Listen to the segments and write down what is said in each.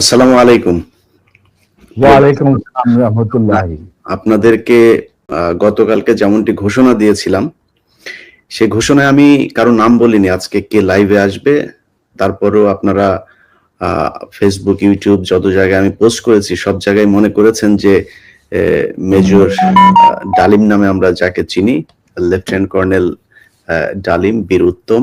আসসালামু আলাইকুম। ওয়ালাইকুম আসসালাম রহমতুল্লাহ। আপনাদেরকে গতকালকে যেমনটি ঘোষণা দিয়েছিলাম সে ঘোষণায় আমি কারও নাম বলিনি আজকে কে লাইভে আসবে তারপরেও আপনারা আহ, ফেসবুক ইউটিউব যত জায়গায় আমি পোস্ট করেছি সব জায়গায় মনে করেছেন যে মেজর ডালিম নামে আমরা যাকে চিনি লেফটেন্যান্ট কর্নেল ডালিম বীর উত্তম।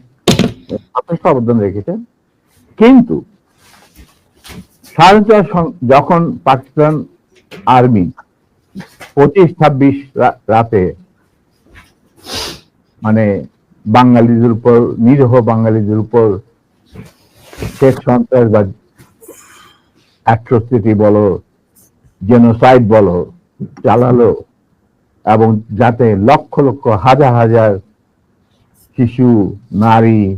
যথেষ্ট অবদান রেখেছেন। কিন্তু স্বাধীনতা সং- যখন পাকিস্তান আর্মি পঁচিশ ছাব্বিশ রাতে মানে বাঙালিদের উপর, নিরীহ বাঙালিদের উপর শেখ সন্ত্রাস বা অ্যাট্রোসিটি বলো, জেনোসাইড বলো চালালো এবং যাতে লক্ষ লক্ষ হাজার হাজার শিশু, নারী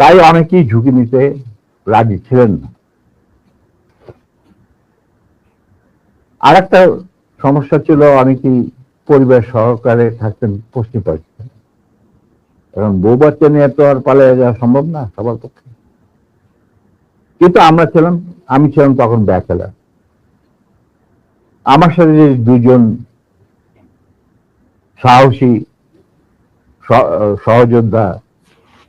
তাই অনেকেই ঝুঁকি নিতে রাজি ছিলেন না। আর একটা সমস্যা ছিল, অনেকেই পরিবার সহকারে থাকতেন পশ্চিম পাকিস্তান। কারণ বউ বাচ্চা নিয়ে তো আর পালিয়ে যাওয়া সম্ভব না সবার পক্ষে। কিন্তু আমরা ছিলাম, আমি ছিলাম তখন ব্যাচেলার। আমার সাথে যে দুজন সাহসী সহযোদ্ধা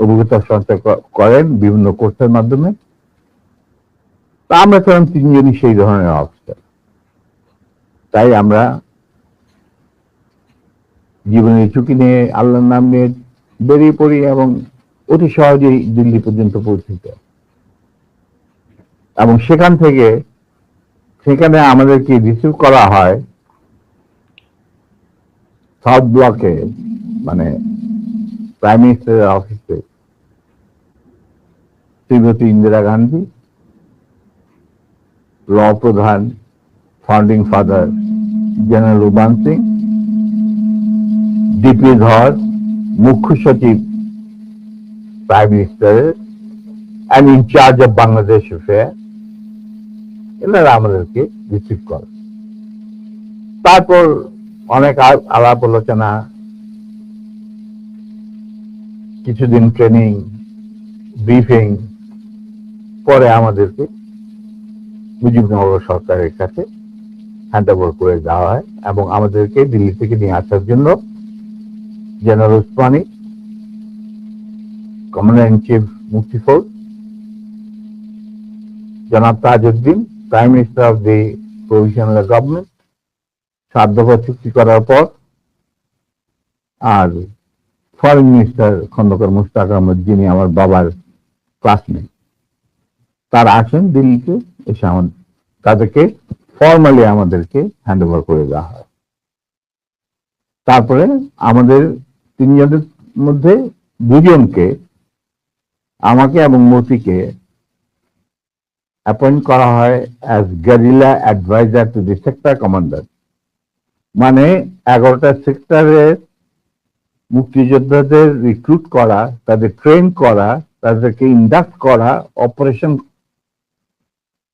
অভিজ্ঞতা সঞ্চয় করেন বিভিন্ন কোর্সের মাধ্যমে। তা আমরা ছিলাম তিনজনই সেই ধরনের অবস্থা তাই আমরা জীবনের ঝুঁকি নিয়ে আল্লাহর নাম নিয়ে বেরিয়ে পড়ি এবং অতি সহজেই দিল্লি পর্যন্ত পৌঁছিত এবং সেখান থেকে, সেখানে আমাদেরকে রিসিভ করা হয় সাউথ ব্লকে মানে প্রাইম মিনিস্টারের অফিসে শ্রীমতী ইন্দিরা গান্ধী, ল প্রধান founding father general Ruban Singh DP Dhar মুখ্য সচিব প্রাইম মিনিস্টারের and in charge of Bangladesh affair এনারা আমাদেরকে রিসিভ করে তারপর অনেক আলাপ আলোচনা, কিছুদিন ট্রেনিং ব্রিফিং পরে আমাদেরকে মুজিবনগর সরকারের কাছে হ্যান্ড ওভার করে দেওয়া হয় এবং আমাদেরকে দিল্লি থেকে নিয়ে আসার জন্য general Osmani commander in chief ফৌজ জনাব Tajuddin prime minister of the provisional government সাত দফা চুক্তি করার পর আর ফরেন মিনিস্টার খন্দকার মুস্তাক আহমদ, যিনি আমার বাবার ক্লাসমেট তারা আসেন দিল্লিতে এসে আমাদের তাদেরকে ফর্মালি আমাদেরকে হ্যান্ড ওভার করে দেওয়া হয়। তারপরে আমাদের তিনজনের মধ্যে দুজনকে আমাকে এবং মতিকে অ্যাপয়েন্ট করা হয় as guerrilla adviser to the sector commander মানে এগারোটা সেক্টরের মুক্তিযোদ্ধাদের রিক্রুট করা, তাদের ট্রেন করা, তাদেরকে ইন্ডাক্ট করা অপারেশন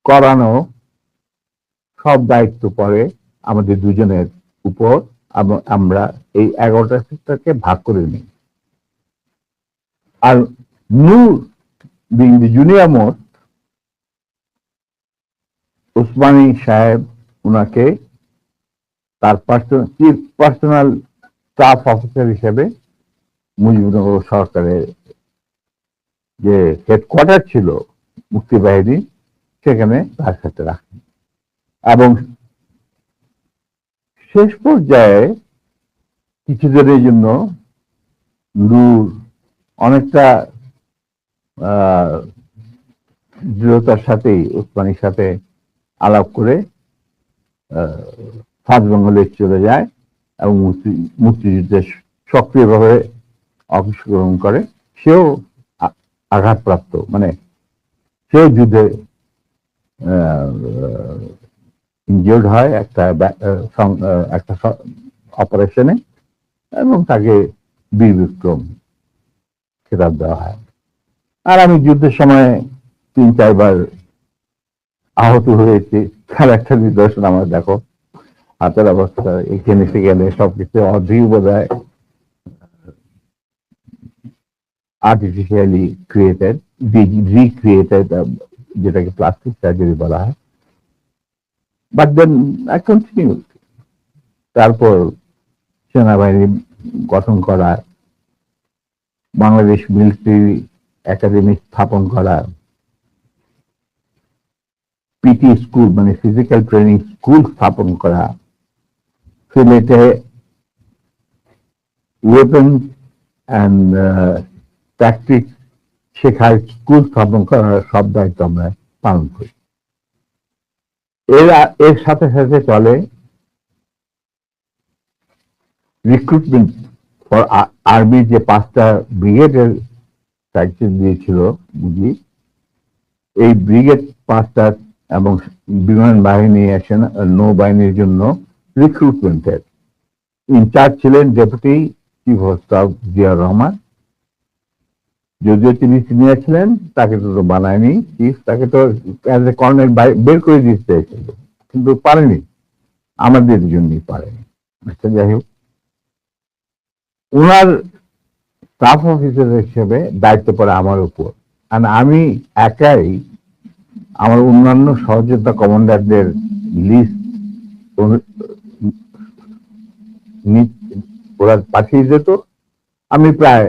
করানো সব দায়িত্ব পড়ে আমাদের দুজনের উপর আমরা এই এগারোটা সেক্টরকে ভাগ করে নিই। আর Nur being the junior most Osmani সাহেব উনাকে তার চিফ পার্সোনাল স্টাফ অফিসার হিসেবে মুজিবনগর সরকারের যে হেডকোয়ার্টার ছিল মুক্তিবাহিনী সেখানে তার রাখেন। এবং শেষ পর্যায়ে কিছুদিনের জন্য লুর অনেকটা দৃঢ়তার সাথে উসমানির সাথে আলাপ করে সাত বেঙ্গলে চলে যায় এবং মুক্তি, মুক্তিযুদ্ধে সক্রিয়ভাবে অংশগ্রহণ করে। সেও আঘাতপ্রাপ্ত মানে সেও যুদ্ধে ইনজিওর্ড হয় একটা একটা অপারেশনে এবং তাকে বীর বিক্রম খেতাব দেওয়া হয়। আর আমি যুদ্ধের সময় তিন চারবার আহত হয়েছি। তার একটা নিদর্শন আমার দেখো, হাতের অবস্থা, এখানে সেখানে সবকিছু অর্ধেক বোধ হয় আর্টিফিশিয়ালি ক্রিয়েটেড রিক্রিয়েটেড যেটাকে প্লাস্টিক সার্জারি বলা হয়। বাট দেন আই কন্টিনিউ তারপর সেনাবাহিনী গঠন করা, বাংলাদেশ মিলিটারি একাডেমি স্থাপন করা পিটি স্কুল মানে ফিজিক্যাল ট্রেনিং স্কুল স্থাপন করা, সিলেটে ওয়েপন অ্যান্ড ট্যাকটিক শেখার স্কুল স্থাপন করার সব দায়িত্ব আমরা পালন করি। এর এর সাথে সাথে চলে রিক্রুটমেন্ট ফর আর্মি যে পাঁচটা ব্রিগেডের দায়িত্ব দিয়েছিল বুঝি এই ব্রিগেড পাঁচটা এবং বিমান বাহিনী আসেন নৌবাহিনীর জন্য রিক্রুটমেন্টের ইনচার্জ ছিলেন deputy chief of staff Ziaur Rahman. যদিও তিনি সিনিয়র ছিলেন তাকে তো বানায়নি। চিফ তাকে তো কর্নেল বের করে দিতে কিন্তু পারেনি। আমাদের জন্যই পারেনি। আচ্ছা যাই হোক। ওনার স্টাফ অফিসার হিসেবে দায়িত্ব পড়ে আমার উপর। আর আমি একাই আমার অন্যান্য সহযোদ্ধা কমান্ডারদের লিস্ট ওরা পাঠিয়ে যেত আমি প্রায়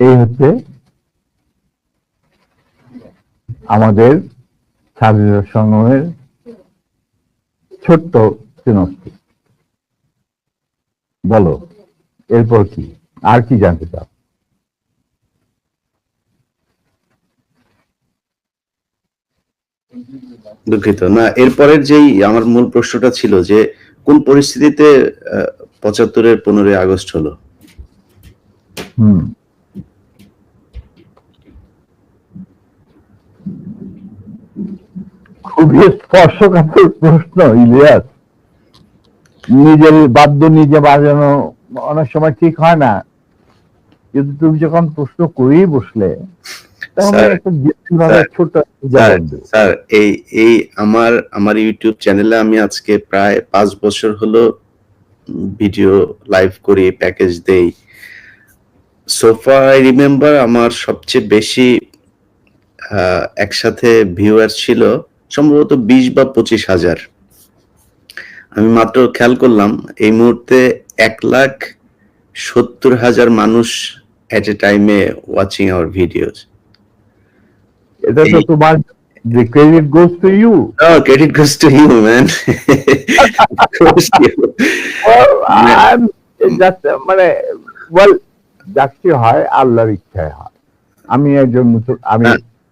এই হচ্ছে আমাদের স্বাধীনতা সংগ্রামের ছোট্ট সিনস্তি বলো এরপর কি? আর কি জানতে চাও? দুঃখিত। না এরপরের যেই আমার মূল প্রশ্নটা ছিল যে কোন পরিস্থিতিতে পঁচাত্তরের পনেরোই আগস্ট হলো? হুম। খুবই স্পর্শকাতর প্রশ্ন ইলিয়াস। নিজের বাদ্য নিজে বাজানো অনেক সময় ঠিক হয় না। কিন্তু তুমি যখন প্রশ্ন করেই বসলে স্যার, এই এই আমার আমার ইউটিউব চ্যানেলে আমি আজকে প্রায় পাঁচ বছর হলো ভিডিও লাইভ করি প্যাকেজ দেই। সোফা আই রিমেম্বার আমার সবচেয়ে বেশি একসাথে ভিউয়ার ছিল সম্ভবত বিশ বা পঁচিশ হাজার। আমি মাত্র খেয়াল করলাম এই মুহূর্তে এক লাখ সত্তর হাজার মানুষ এট এ টাইমে ওয়াচিং আওয়ার ভিডিওস এটা তো তোমার Oh, credit goes to you, man. to you. মানে ওয়েল যাচ্ছি হয় আল্লাহর ইচ্ছায় হয়। আমি একজন মুসল- আমি না,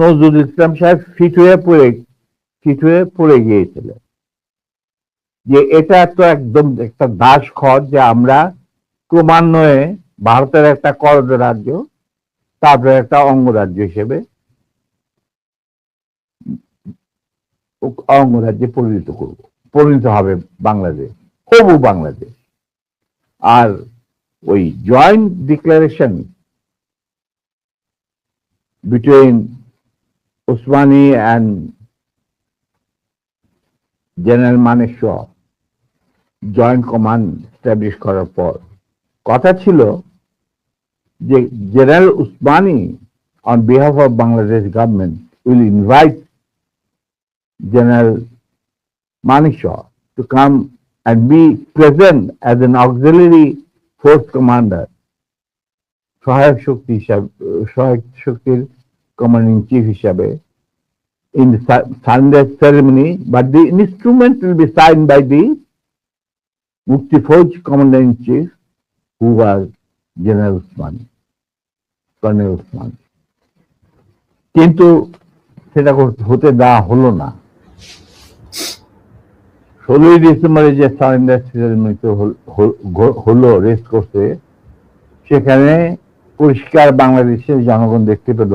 নজরুল ইসলাম সাহেব ফিট হয়ে পড়ে, ফিট হয়ে পড়ে গিয়েছিলেন। যে এটা তো একদম একটা দাস খর যে আমরা ক্রমান্বয়ে ভারতের একটা করদ রাজ্য, তারপরে একটা অঙ্গরাজ্য হিসেবে অঙ্গরাজ্যে পরিণত করব, পরিণত হবে বাংলাদেশ, হবু বাংলাদেশ। আর ওই joint declaration between Osmani and general Maneshwar joint command establish করার পর কথা ছিল যে general Osmani on behalf of Bangladesh government will invite General Manishaw to come and be present as an auxiliary force commander সহায়ক শক্তি হিসাবে সহায়ক শক্তির কমান্ড ইন চিফ হিসাবে in Sunday ceremony but the instrument will be sign by the Mukti Fouj commander in chief who are general Osman colonel Osman কিন্তু সেটা হতে দেওয়া হলো না। ষোলোই ডিসেম্বরে যে সারেন্ডার সেরেমনিতে হলো রেস্ট করছে, সেখানে পরিষ্কার বাংলাদেশের জনগণ দেখতে পেল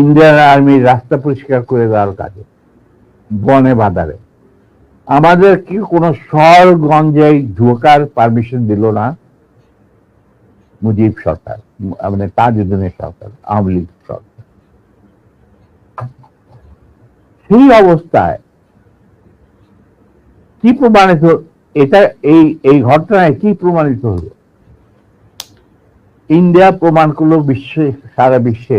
ইন্ডিয়ান আর্মির রাস্তা পরিষ্কার করে দেওয়ার কাজে, বনে বাদারে আমাদের কি কোনো শহরগঞ্জে ঢোকার পারমিশন দিল না? মুজিব সরকার মানে তাজউদ্দিনের সরকার, আওয়ামী লীগ সরকার। সেই অবস্থায় কি প্রমাণিত, এটা এই এই ঘটনায় কি প্রমাণিত হলো? ইন্ডিয়া প্রমাণ করল বিশ্বে, সারা বিশ্বে।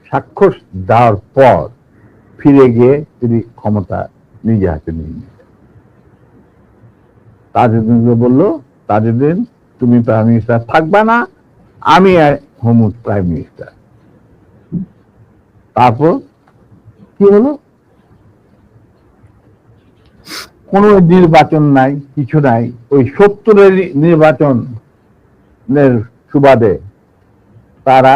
স্বাক্ষর দেওয়ার পর ফিরে গিয়ে তিনি ক্ষমতা নিজে হাতে নিয়ে নিলেন। তাজউদ্দিনকে বলল, তাজউদ্দিন, তুমি প্রাইম মিনিস্টার থাকবে না, আমি হোম প্রাইম মিনিস্টার তারপর কি হলো? কোন নির্বাচন নাই, কিছু নাই। ওই সত্তরের নির্বাচনের সুবাদে তারা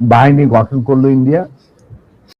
বাহিনী গঠন করল ইন্ডিয়া।